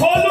হলো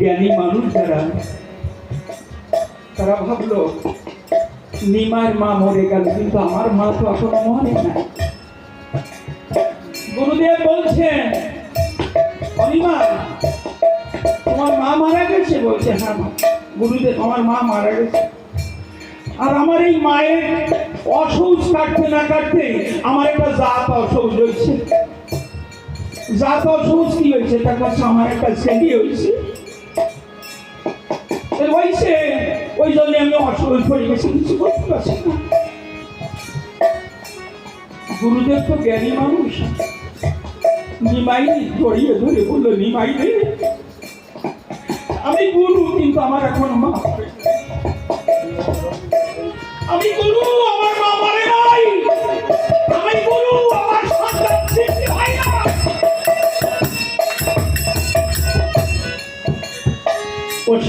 জ্ঞানী মানুষ যারা, তারা ভাবলো, নিমার মা মরে গেল, কিন্তু আমার মা তো এখনও মরে না গুরুদেব বলছেন তোমার মা মারা গেছে বলছে হ্যাঁ গুরুদেব, আমার মা মারা গেছে। আর আমার এই মায়ের অসৌচ কাটতে না কাটতে আমার একটা জাত অসৌচ হয়েছে। জাত অসৌচ কি হয়েছে? তার কাছে আমার একটা শ্রেণি হয়েছে। হয়েছে, ওই জন্য আমি অসৌচ পড়ে কিছু করতে পারছি না। গুরুদেব তো জ্ঞানী মানুষ। নিমাই জড়িয়ে ধরে বলল, নিমাই রে, আমি গুরু, কিন্তু আমার এখন মা আমি গুরু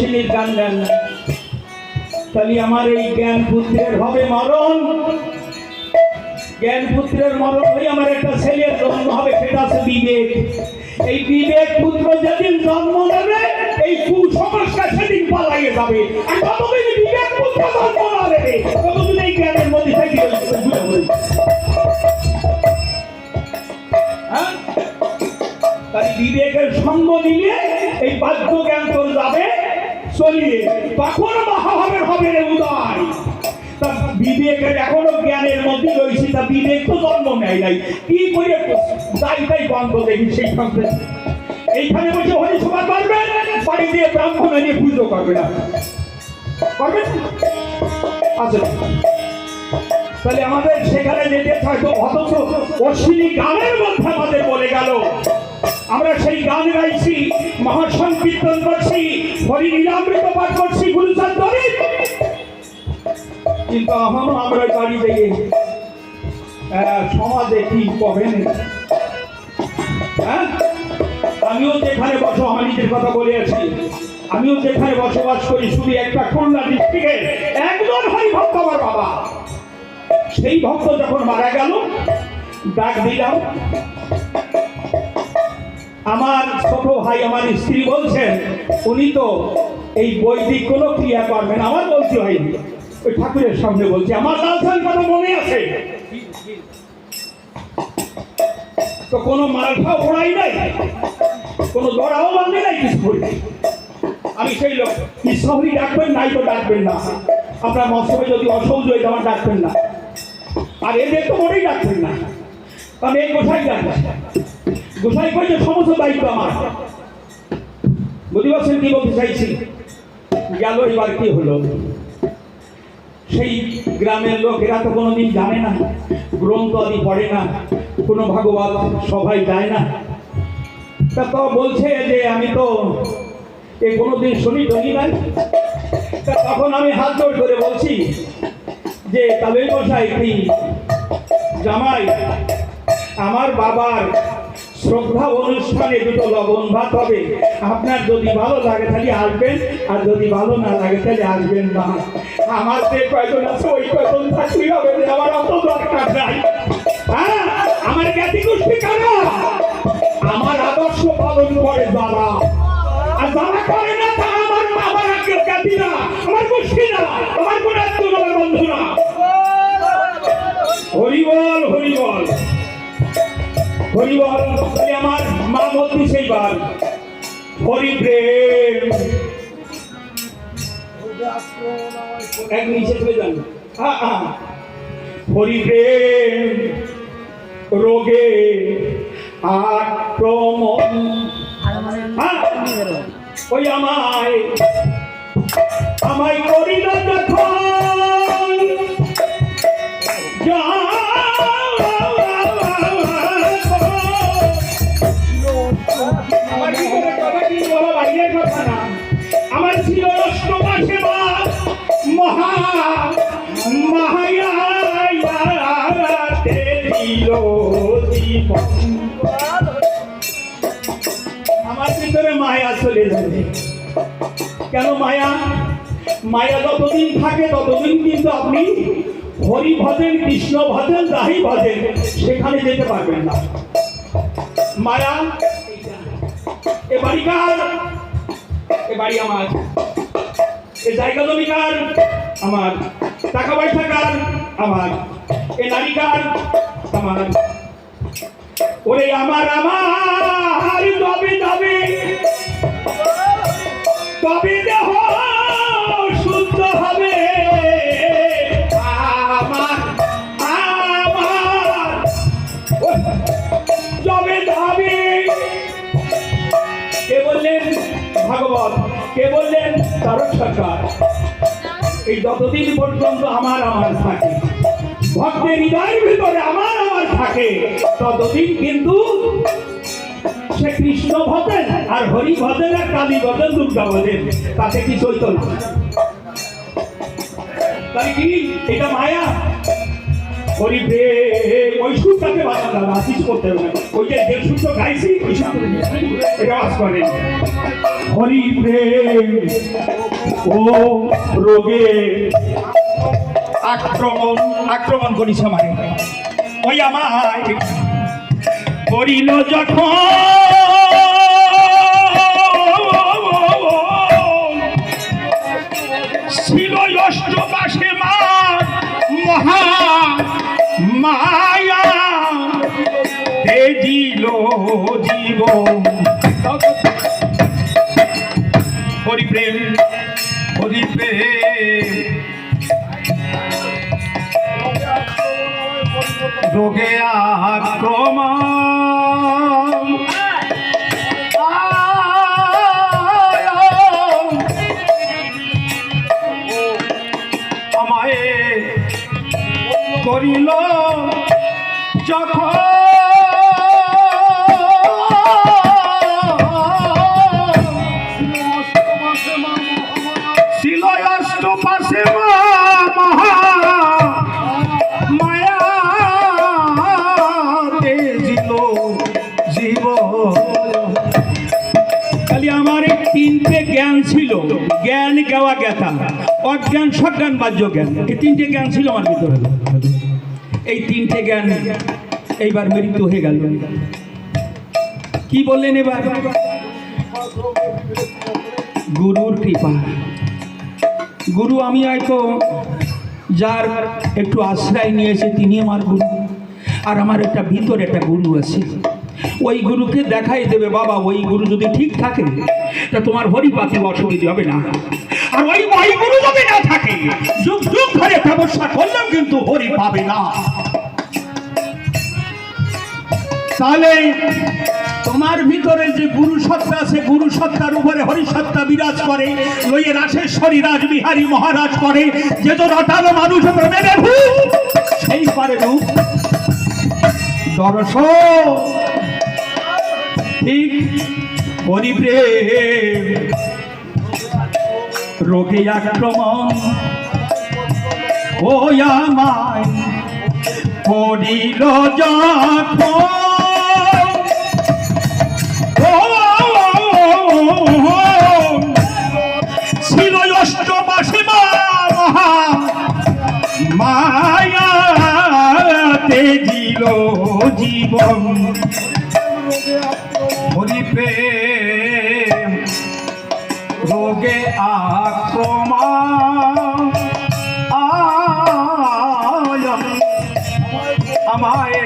অশ্বিনীর গান তাহলে আমার এই জ্ঞান পুত্রের হবে মরণ। জ্ঞান পুত্রের মরণ হয়ে আমার একটা ছেলের জন্ম হবে, সেটা আছে বিবেক। এই বিবেক পুত্র যেদিন জন্ম নেবে, এই কুসংস্কার সেদিন পালাইয়ে যাবে। যতদিন বিবেক পুত্র জন্ম না ততদিন এই জ্ঞানের মধ্যে থেকে হ্যাঁ? বিবেকের সঙ্গ দিলে এই বাধ্য জ্ঞান তোর যাবে। চলিয়ে তখন মহাভাবের হবে উদয়। এখনও জ্ঞানের মধ্যে রয়েছে জন্ম নেয় নাই। কি এইখানে বাড়ি দিয়ে করবে না? আচ্ছা। তাহলে আমাদের সেখানে যেতে থাকতো, অথচ অশ্বিনী গানের মধ্যে আমাদের বলে গেল আমরা সেই গান গাইছি মহাসংকীর্তন করছি হরি লীলামৃত পাঠ করছি গুরুচার দরিত কিন্তু এখনও আমরা থেকে আহ, সমাজে কি কবেন হ্যাঁ? আমিও যেখানে বসো নিজের কথা বলে আছি আমিও যেখানে বসবাস করি শুধু একটা খুলনা ডিস্ট্রিক্টে একজন হরি ভক্ত আমার বাবা। সেই ভক্ত যখন মারা গেল ডাক দিলাম আমার ছোট ভাই, আমার স্ত্রী বলছেন, উনি তো এই বৈদিক কোনো ক্রিয়া করবেন আমার বলতে হয়নি ওই ঠাকুরের সামনে বলছি, আমার লালসান কথা মনে আছে? তো কোনো মালফা ওড়াই নাই, কোনো দড়াও বাঁধে নাই কিছু করি আমি সেই লোক ইসলামী ডাকবেন নাই তো ডাকবেন না। আপনার মস্তবে যদি অসহ্য হয়ে আমার ডাকবেন না। আর এদের তো মোটেই ডাকবেন না। আমি এই গোসাই ডাকবো গোসাই কইছে সমস্ত দায়িত্ব আমার। বুঝতে পারছেন কি বলতে চাইছি? গেল এবার কি হলো? সেই গ্রামের লোকেরা তো কোনোদিন জানে না, গ্রন্থ আদি পড়ে না, কোনো ভাগবত সবাই যায় না। তা তো বলছে যে আমি তো এ কোনোদিন শুনি টনি নাই। তা তখন আমি হাত জোড় করে বলছি যে তাহলে কি জামাই, আমার বাবার শ্রদ্ধা অনুষ্ঠানে দুটো লবণ ভাত হবে। আপনার যদি ভালো লাগে তাহলে আসবেন, আর যদি ভালো না লাগে তাহলে আসবেন না। আমার যে কয়জন আছে, ওই কয়জন থাকলেই হবে আমার অত দরকার নাই। হ্যাঁ আমার জ্ঞাতি গোষ্ঠী কারা? আমার আদর্শ পালন করে যারা। আর যারা করে না, তারা যান হ্যাঁ হ্যাঁ হরি প্রেম রোগে আক্রমণ হ্যাঁ, ওই আমায় আমায় করিল কেন মায়া? মায়া যতদিন থাকে, ততদিন কিন্তু আপনি হরি ভজেন, কৃষ্ণ ভজেন যাই ভজেন, সেখানে যেতে পারবেন না। মায়া, এ বাড়ি কার? এ বাড়ি আমার। এ জায়গা জমি কার? আমার। টাকা পয়সা কার? আমার। এ নারী কার? আমার। ওরে আমার আমার। তবে তবে কে বললেন? তারক সরকার। এই যতদিন পর্যন্ত আমার আমার থাকে, ভক্তের হৃদয়ের ভিতরে আমার আমার থাকে, ততদিন কিন্তু সে কৃষ্ণ ভজেন আর হরি ভজেন আর কালী ভজেন দুর্গা ভজেন তাতে কি চৈত না তাই কি? এটা মায়া? হরি প্রেম, ওই সুরটাকে বাজান দাদা কিছু করতে হবে ওই যে সুরটা গাইছি, ওই সুরটা এটা আওয়াজ করেন। হরি প্রেম ও রোগে আক্রমণ আক্রমণ করিস আমায়। ওই আমায় করিল যখন রোগে আক্রমণ। আমায় করিল যখন অজ্ঞান সজ্ঞান বাহ্য জ্ঞান। এই তিনটে জ্ঞান ছিল আমার ভিতরে। এই তিনটে জ্ঞান এইবার মৃত্যু হয়ে গেল। কি বললেন এবার? গুরুর কৃপা। গুরু, আমি হয়তো যার একটু আশ্রয় নিয়েছে, তিনি আমার গুরু। আর আমার একটা ভিতর একটা গুরু আছে। ওই গুরুকে দেখাই দেবে, বাবা, ওই গুরু যদি ঠিক থাকে, তা তোমার হরিপাতে অসুবিধে হবে না। আর ওই যদি না থাকে, যুগ যুগ ধরে ব্যবসা করলেও কিন্তু হরি পাবে না। তাহলে তোমার ভিতরে যে গুরু সত্তা আছে, গুরু সত্তার উপরে হরি সত্তা বিরাজ করে লইয়ে রাশেশ্বরী রাজবিহারী মহারাজ করে, যে তোর অটালো মানুষ সেই পারে রূপ। দর্শ ঠিক হরিপ্রেম রোগে আক্রমণ ও আমায় করিল মায়াতে জীবন হরিপ্রেম রোগে আমায়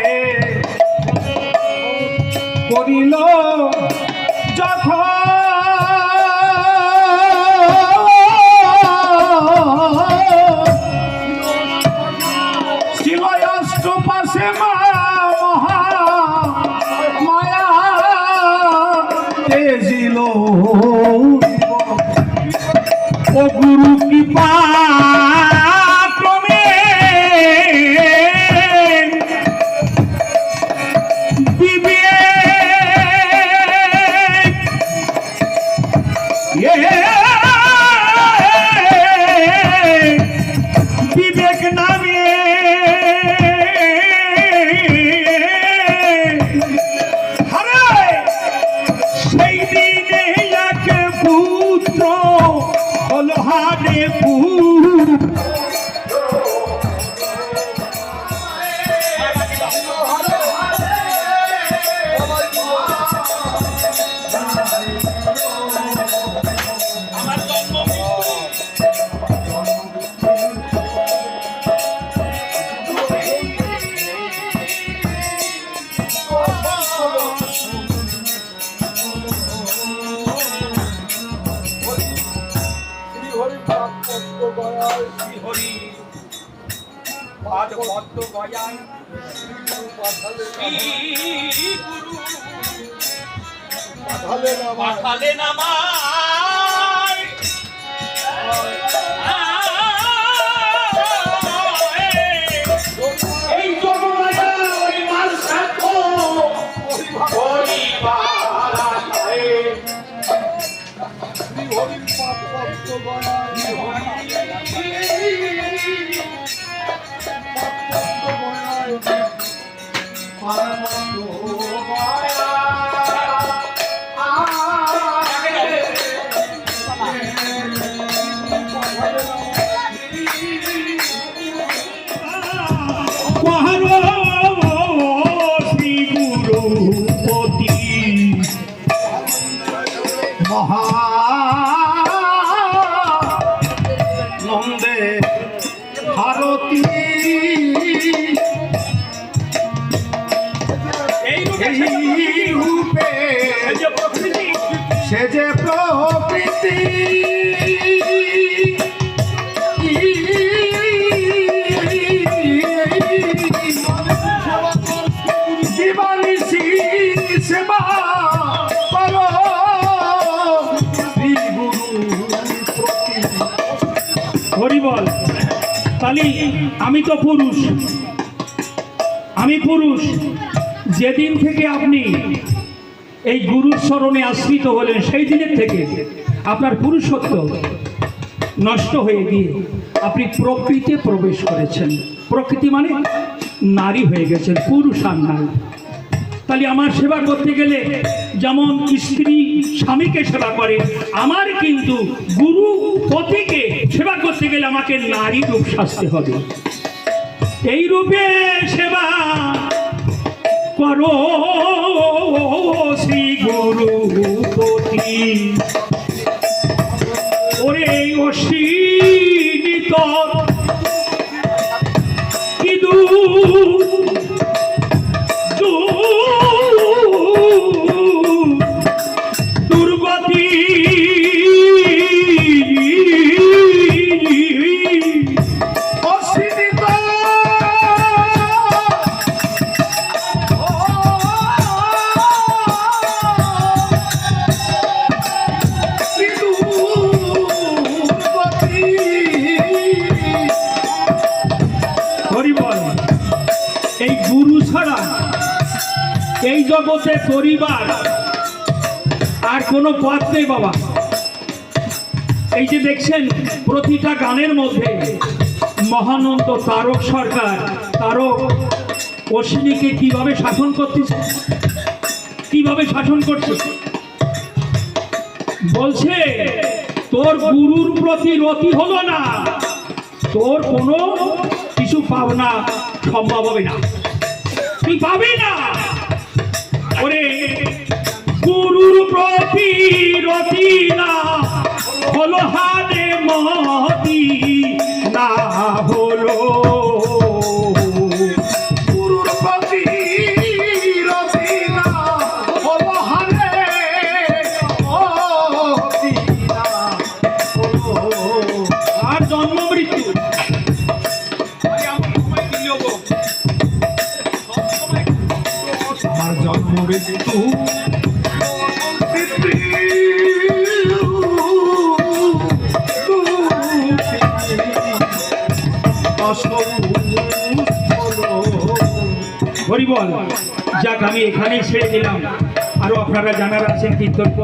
করিল যখন গুরু পাঠালে না পাঠালে নামায় Oh. রূপে সে যে প্রকৃতি। সেবা করো শ্রী গুরু প্রতি হরি বল। আমি তো পুরুষ। আমি পুরুষ। যেদিন থেকে আপনি এই গুরুর স্মরণে আশ্রিত হলেন, সেই দিনের থেকে আপনার পুরুষত্ব নষ্ট হয়ে গিয়ে আপনি প্রকৃতিতে প্রবেশ করেছেন। প্রকৃতি মানে নারী হয়ে গেছেন, পুরুষ আর নারী। তাহলে আমার সেবা করতে গেলে যেমন স্ত্রী স্বামীকে সেবা করে, আমার কিন্তু গুরু পতিকে সেবা করতে গেলে আমাকে নারী রূপ সাজতে হবে। এই রূপে সেবা করো শ্রী গুরুপতি জগতে পরিবার। আর কোনো পথ নেই বাবা। এই যে দেখছেন, প্রতিটা গানের মধ্যে মহানন্দ তারক সরকার, তারক অশ্বিনীকে কীভাবে শাসন করতেছে, কীভাবে শাসন করছে? বলছে, তোর গুরুর প্রতি রতি হলো না। তোর কোনো কিছু পাওনা সম্ভব হবে না। তুই পাবি না। ওরে গুরুর প্রতি রতিনা হলো হাতে মতি না হলো গুরুর প্রতি রতি না হলো। হরিবল যাক আমি এখানেই ছেড়ে দিলাম। আরও আপনারা জানার আছেন কীর্তন